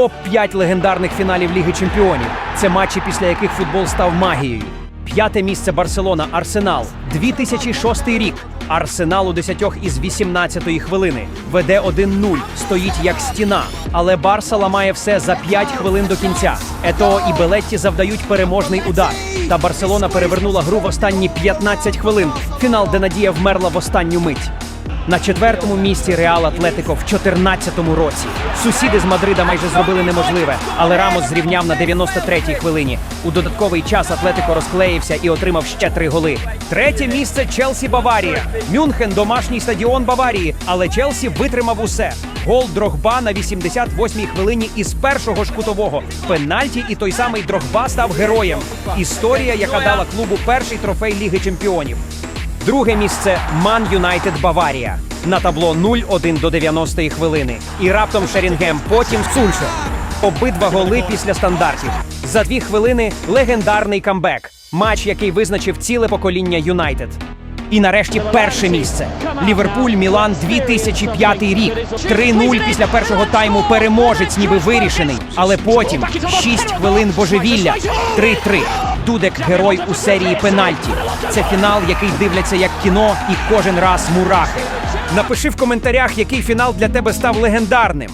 топ-5 легендарних фіналів Ліги Чемпіонів. Це матчі, після яких футбол став магією. П'яте місце Барселона Арсенал. 2006 рік. Арсенал у 10 із 18-ї хвилини. Веде 1-0, стоїть як стіна. Але Барса ламає все за 5 хвилин до кінця. Ето і Белетті завдають переможний удар. Та Барселона перевернула гру в останні 15 хвилин. Фінал, де надія вмерла в останню мить. На четвертому місці Реал Атлетико в 2014 році. Сусіди з Мадрида майже зробили неможливе, але Рамос зрівняв на 93-й хвилині. У додатковий час Атлетико розклеївся і отримав ще три голи. Третє місце Челсі Баварія. Мюнхен домашній стадіон Баварії, але Челсі витримав усе. Гол Дрогба на 88-й хвилині із першого ж кутового. Пенальті і той самий Дрогба став героєм. Історія, яка дала клубу перший трофей Ліги Чемпіонів. Друге місце Ман Юнайтед Баварія. На табло 0-1 до 90-ї хвилини. І раптом Шерінгем, потім Сульшер. Обидва голи після стандартів. За дві хвилини легендарний камбек. Матч, який визначив ціле покоління Юнайтед. І нарешті перше місце. Ліверпуль Мілан 2005 рік. 3-0 після першого тайму переможець, ніби вирішений. Але потім 6 хвилин божевілля. 3-3. Дудек герой у серії пенальті. Це фінал, який дивляться як кіно, і кожен раз мурахи. Напиши в коментарях, який фінал для тебе став легендарним.